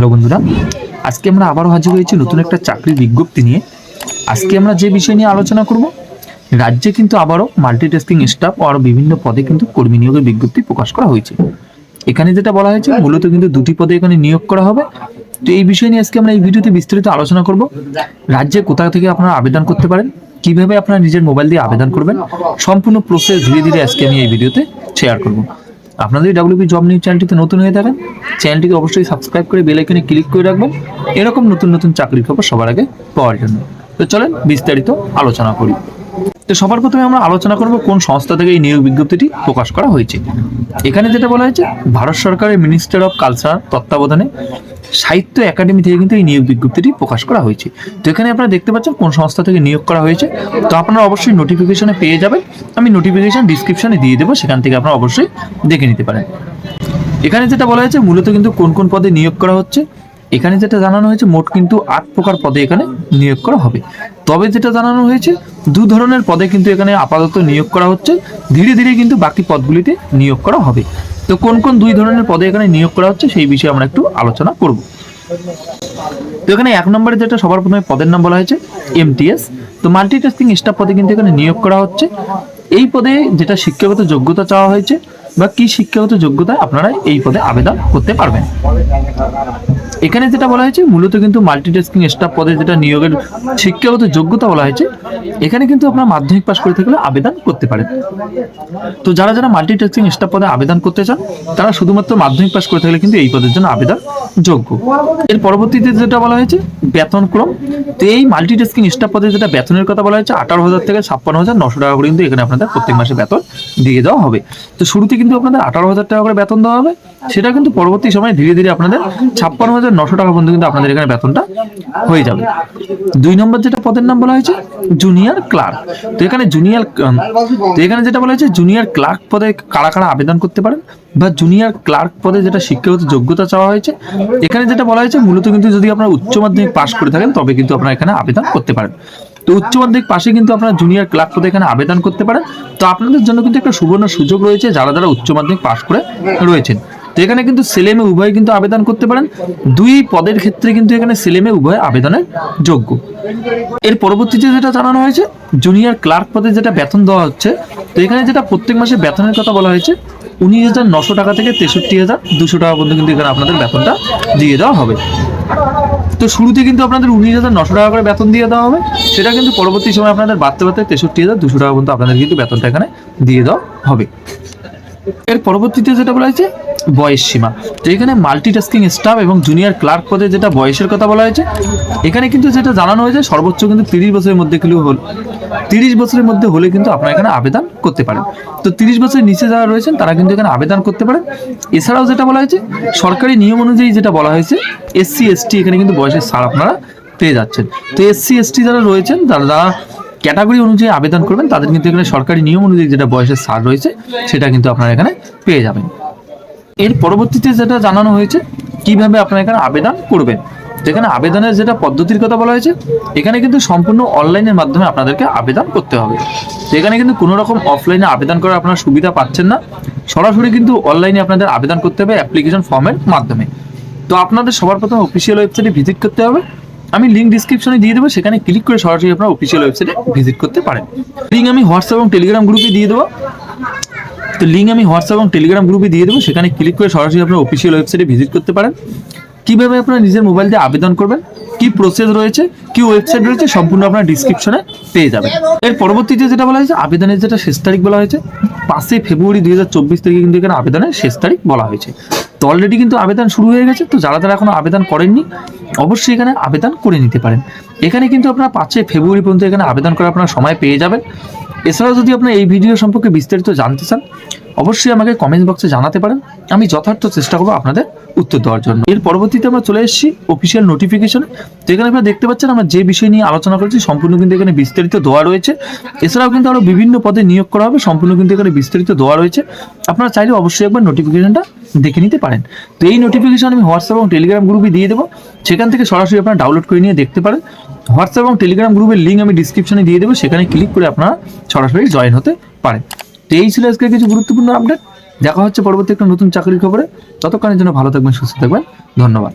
Hello বন্ধুরা, আজকে আমরা আবারও হাজির হয়েছি নতুন একটা চাকরির বিজ্ঞপ্তি নিয়ে। আজকে আমরা যে বিষয় নিয়ে আলোচনা করব, রাজ্যে কিন্তু আবারও মাল্টিটাস্কিং স্টাফ আরও বিভিন্ন পদে কিন্তু কর্মী নিয়োগের বিজ্ঞপ্তি প্রকাশ করা হয়েছে। এখানে যেটা বলা হয়েছে, মূলত কিন্তু দুটি পদে এখানে নিয়োগ করা হবে। তো এই বিষয় নিয়ে আজকে আমরা এই ভিডিওতে বিস্তারিত আলোচনা করব। রাজ্যে কোথা থেকে আপনারা আবেদন করতে পারেন, কীভাবে আপনারা নিজের মোবাইল দিয়ে আবেদন করবেন, সম্পূর্ণ প্রসেস ধীরে ধীরে আজকে আমি এই ভিডিওতে শেয়ার করব। আপনাদের ডাব্লিউপি জব নিউজ চ্যানেলটিতে নতুন হয়ে থাকেন চ্যানেলটিকে অবশ্যই সাবস্ক্রাইব করে বেল আইকনে ক্লিক করে রাখবেন। এরকম নতুন নতুন চাকরির খবর সবার আগে পাওয়ার জন্য। তো চলেন বিস্তারিত আলোচনা করি। তো সবার প্রথমে আমরা আলোচনা করব কোন সংস্থা থেকে এই নিয়োগ বিজ্ঞপ্তিটি প্রকাশ করা হয়েছে। এখানে যেটা বলা হয়েছে, ভারত সরকারের মিনিস্টার অফ কালচার তত্ত্বাবধানে সাহিত্য একাডেমি থেকে কিন্তু এই নিয়োগ বিজ্ঞপ্তিটি প্রকাশ করা হয়েছে। তো এখানে আপনারা দেখতে পাচ্ছেন কোন সংস্থা থেকে নিয়োগ করা হয়েছে। তো আপনারা অবশ্যই নোটিফিকেশনে পেয়ে যাবেন। আমি নোটিফিকেশন ডিসক্রিপশনে দিয়ে দেবো, সেখান থেকে আপনারা অবশ্যই দেখে নিতে পারেন। এখানে যেটা বলা হয়েছে, মূলত কিন্তু কোন কোন পদে নিয়োগ করা হচ্ছে। এখানে যেটা জানানো হয়েছে, মোট কিন্তু আট প্রকার পদে এখানে নিয়োগ করা হবে। তবে যেটা জানানো হয়েছে, দু ধরনের পদে কিন্তু এখানে আপাতত নিয়োগ করা হচ্ছে। ধীরে ধীরে কিন্তু বাকি পদগুলিতে নিয়োগ করা হবে। তো কোন কোন দুই ধরনের পদে এখানে নিয়োগ করা হচ্ছে সেই বিষয়ে আমরা একটু আলোচনা করব। তো এখানে এক নম্বরে যেটা সবার প্রথমে পদের নাম বলা হয়েছে এমটিএস তো মাল্টি টেস্টিং স্টাফ পদে কিন্তু এখানে নিয়োগ করা হচ্ছে। এই পদে যেটা শিক্ষাগত যোগ্যতা চাওয়া হয়েছে বা কি শিক্ষাগত যোগ্যতায় আপনারা এই পদে আবেদন করতে পারবেন। এখানে যেটা বলা হয়েছে, মূলত কিন্তু মাল্টিটাস্কিং স্টাফ পদে যেটা নিয়োগের শিক্ষাগত যোগ্যতা বলা হয়েছে, এখানে কিন্তু আপনার মাধ্যমিক পাশ করে থাকলে আবেদন করতে পারেন। তো যারা যারা মাল্টিটাস্কিং স্টাফ পদে আবেদন করতে চান, তারা শুধুমাত্র মাধ্যমিক পাশ করে থাকলে কিন্তু এই পদের জন্য আবেদন যোগ্য। এর পরবর্তীতে যেটা বলা হয়েছে, বেতন ক্রম। তো এই মাল্টিটাস্কিং স্টাফ পদে যেটা বেতনের কথা বলা হয়েছে, আঠারো হাজার থেকে ছাপ্পান্ন হাজার নশো টাকা করে কিন্তু এখানে আপনাদের প্রত্যেক মাসে বেতন দিয়ে দেওয়া হবে। তো শুরুতে কিন্তু আপনাদের আঠারো হাজার টাকা করে বেতন দেওয়া হবে। সেটা কিন্তু পরবর্তী সময়ে ধীরে ধীরে আপনাদের ছাপ্পান্ন হাজার নশো টাকা পর্যন্ত কিন্তু আপনাদের এখানে বেতনটা হয়ে যাবে। দুই নম্বর যেটা পদের নাম বলা হয়েছে জুনিয়র ক্লার্ক তো এখানে জুনিয়র তো এখানে যেটা বলা হয়েছে জুনিয়র ক্লার্ক পদে কারা কারা আবেদন করতে পারেন বা জুনিয়র ক্লার্ক পদে যেটা শিক্ষাগত যোগ্যতা চাওয়া হয়েছে, এখানে যেটা বলা হয়েছে, মূলত কিন্তু যদি আপনারা উচ্চ মাধ্যমিক পাশ করে থাকেন, তবে কিন্তু আপনারা এখানে আবেদন করতে পারেন। তো উচ্চ মাধ্যমিক পাশে কিন্তু আপনারা জুনিয়র ক্লার্ক পদে এখানে আবেদন করতে পারেন। তো আপনাদের জন্য কিন্তু একটা সুবর্ণ সুযোগ রয়েছে, যারা যারা উচ্চ মাধ্যমিক পাশ করে রয়েছেন। তো এখানে কিন্তু ছেলে মেয়ে উভয় কিন্তু আবেদন করতে পারেন। দুই পদের ক্ষেত্রে কিন্তু এখানে ছেলে মেয়ে উভয় আবেদনের যোগ্য। এর পরবর্তীতে যেটা জানানো হয়েছে জুনিয়র ক্লার্ক পদে যেটা বেতন দেওয়া হচ্ছে, তো এখানে যেটা প্রত্যেক মাসে বেতনের কথা বলা হয়েছে, উনিশ হাজার নশো টাকা থেকে তেষট্টি হাজার দুশো টাকা পর্যন্ত কিন্তু এখানে আপনাদের বেতনটা দিয়ে দেওয়া হবে। তো শুরুতে কিন্তু আপনাদের উনিশ হাজার নশো টাকা করে বেতন দিয়ে দেওয়া হবে। সেটা কিন্তু পরবর্তী সময় আপনাদের বাড়তে বাড়তে তেষট্টি হাজার দুশো টাকা পর্যন্ত আপনাদের কিন্তু বেতনটা এখানে দিয়ে দেওয়া হবে। এর পরবর্তীতে যেটা বলা হয়েছে বয়স সীমা। তো এখানে মাল্টিটাস্কিং স্টাফ এবং জুনিয়র ক্লার্ক পদে যেটা বয়সের কথা বলা হয়েছে, এখানে কিন্তু যেটা জানানো হয়েছে, সর্বোচ্চ কিন্তু তিরিশ বছরের মধ্যে কিন্তু হল, তিরিশ বছরের মধ্যে হলে কিন্তু আপনারা এখানে আবেদন করতে পারেন। তো তিরিশ বছরের নিচে যারা রয়েছেন, তারা কিন্তু এখানে আবেদন করতে পারেন। এছাড়াও যেটা বলা হয়েছে, সরকারি নিয়ম অনুযায়ী যেটা বলা হয়েছে এসসি এসটি এখানে কিন্তু বয়সের ছাড় আপনারা পেয়ে যাচ্ছেন। তো এসসি এসটি যারা রয়েছেন, তারা যারা ক্যাটাগরি অনুযায়ী আবেদন করবেন, তাদের কিন্তু এখানে সরকারি নিয়ম অনুযায়ী যেটা বয়সের ছাড় রয়েছে, সেটা কিন্তু আপনারা এখানে পেয়ে যাবেন। এর পরবর্তীতে যেটা জানানো হয়েছে, কীভাবে আপনারা এখানে আবেদন করবেন? যেখানে আবেদনের যেটা পদ্ধতির কথা বলা হয়েছে, এখানে কিন্তু সম্পূর্ণ অনলাইনের মাধ্যমে আপনাদেরকে আবেদন করতে হবে। এখানে কিন্তু কোনো রকম অফলাইনে আবেদন করার আপনারা সুবিধা পাচ্ছেন না। সরাসরি কিন্তু অনলাইনে আপনাদের আবেদন করতে হবে অ্যাপ্লিকেশন ফর্মের মাধ্যমে। তো আপনাদের সবার প্রথমে অফিসিয়াল ওয়েবসাইটে ভিজিট করতে হবে। আমি লিঙ্ক ডিসক্রিপশনে দিয়ে দেবো, সেখানে ক্লিক করে সরাসরি আপনারা অফিসিয়াল ওয়েবসাইটে ভিজিট করতে পারেন। লিঙ্ক আমি হোয়াটসঅ্যাপ এবং টেলিগ্রাম গ্রুপে দিয়ে দেবো। তো লিঙ্ক আমি হোয়াটসঅ্যাপ এবং টেলিগ্রাম গ্রুপে দিয়ে দেবো, সেখানে ক্লিক করে সরাসরি আপনার অফিসিয়াল ওয়েবসাইটে ভিজিট করতে পারেন। কীভাবে আপনারা নিজের মোবাইল দিয়ে আবেদন করবেন, কি প্রসেস রয়েছে, কি ওয়েবসাইট রয়েছে, সম্পূর্ণ আপনার ডিসক্রিপশনে পেয়ে যাবেন। এর পরবর্তীতে যেটা বলা হয়েছে, আবেদনের যেটা শেষ তারিখ বলা হয়েছে, পাঁচই ফেব্রুয়ারি দুই হাজার চব্বিশ তারিখে কিন্তু এখানে আবেদনের শেষ তারিখ বলা হয়েছে। তো অলরেডি কিন্তু আবেদন শুরু হয়ে গেছে, তো যারা যারা এখনও আবেদন করেননি, অবশ্যই এখানে আবেদন করে নিতে পারেন। এখানে কিন্তু আপনারা পাঁচই ফেব্রুয়ারি পর্যন্ত এখানে আবেদন করার আপনার সময় পেয়ে যাবেন। এছাড়াও যদি আপনার এই ভিডিও সম্পর্কে বিস্তারিত জানতে চান, অবশ্যই আমাকে কমেন্ট বক্সে জানাতে পারেন। আমি যথার্থ চেষ্টা করব আপনাদের উত্তর দেওয়ার জন্য। এর পরবর্তীতে আমরা চলে এসেছি অফিসিয়াল নোটিফিকেশনে তো এখানে আপনারা দেখতে পাচ্ছেন, আমরা যে বিষয় নিয়ে আলোচনা করেছি, সম্পূর্ণ কিন্তু এখানে বিস্তারিত দেওয়া রয়েছে। এছাড়াও কিন্তু আরও বিভিন্ন পদে নিয়োগ করা হবে, সম্পূর্ণ কিন্তু এখানে বিস্তারিত দেওয়া রয়েছে। আপনারা চাইলে অবশ্যই একবার নোটিফিকেশনটা দেখে নিতে পারেন। তো এই নোটিফিকেশন আমি হোয়াটসঅ্যাপ এবং টেলিগ্রাম গ্রুপে দিয়ে দেবো। সেখান থেকে সরাসরি আপনারা ডাউনলোড করে নিয়ে দেখতে পারেন। হোয়াটসঅ্যাপ এবং টেলিগ্রাম গ্রুপের লিঙ্ক আমি ডিসক্রিপশনে দিয়ে দেবো, সেখানে ক্লিক করে আপনারা সরাসরি জয়েন হতে পারেন। তো এই ছিল আজকে কিছু গুরুত্বপূর্ণ আপডেট দেখা হচ্ছে পরবর্তী একটা নতুন চাকরির খবরে। ততক্ষণের জন্য ভালো থাকবেন, সুস্থ থাকবেন। ধন্যবাদ।